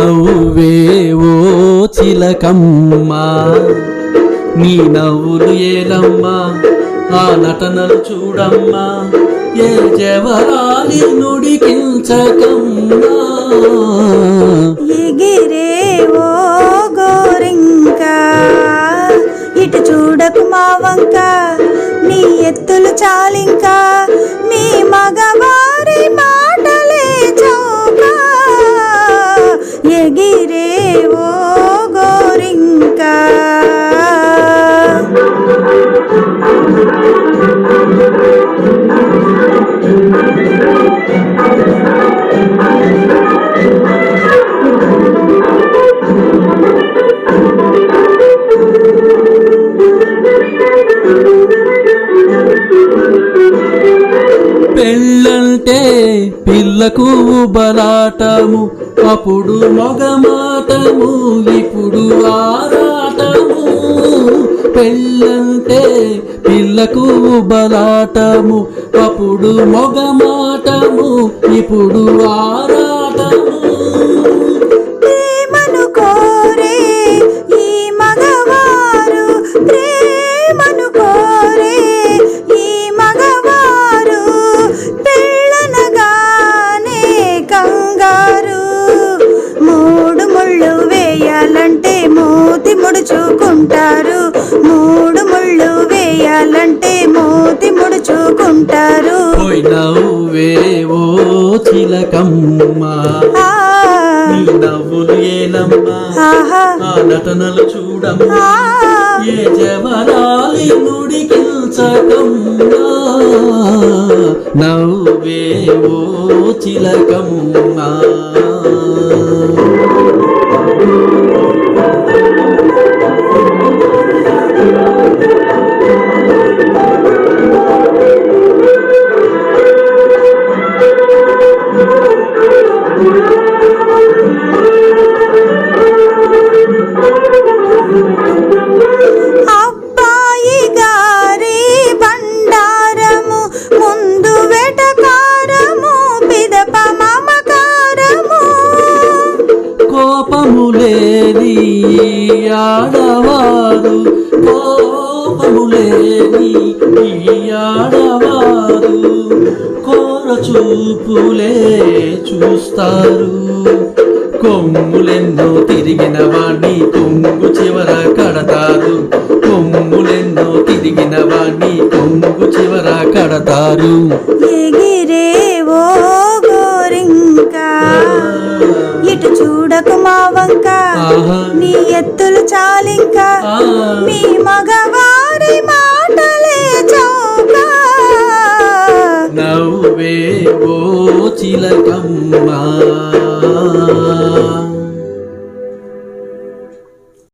నవ్వేవో చిలకమ్మా నీ నవ్వులు ఏలమ్మా ఆ నటనలు చూడమ్మా ఏ జవరాలి నుడికించకన్నా పెళ్ళంటే పిల్లకు బలాటము అప్పుడు మగమాటము ఇప్పుడు ఆరాటము. పెళ్ళంటే పిల్లకు బలాటము అప్పుడు మగమాటము ఇప్పుడు ఆరాటము. నీ నవ్వులు ఏలమ్మా. ఆ నటనలు చూడమ్మా. ఏ జవరాలి నుడికిల్చకమ్మా. నవ్వేవో చిలకమ్మా. కోపము లేని ఆడవారు కోపము లేని ఈ ఆడవారు కోర చూపులే చూస్తారు. కొమ్ములెన్నో తిరిగిన వాణ్ణి కొంగు చివర కడతారు. కొమ్ములెన్నో తిరిగిన వాణ్ణి కొంగు చివర కడతారు. ఎగిరే ఓ గోరింక. ఇటు చూడకు మా వంక. నీ ఎత్తులు చాలింక. మీ మగవారి మాటలే చౌక నవ్వే ఓ చిలకమ్మా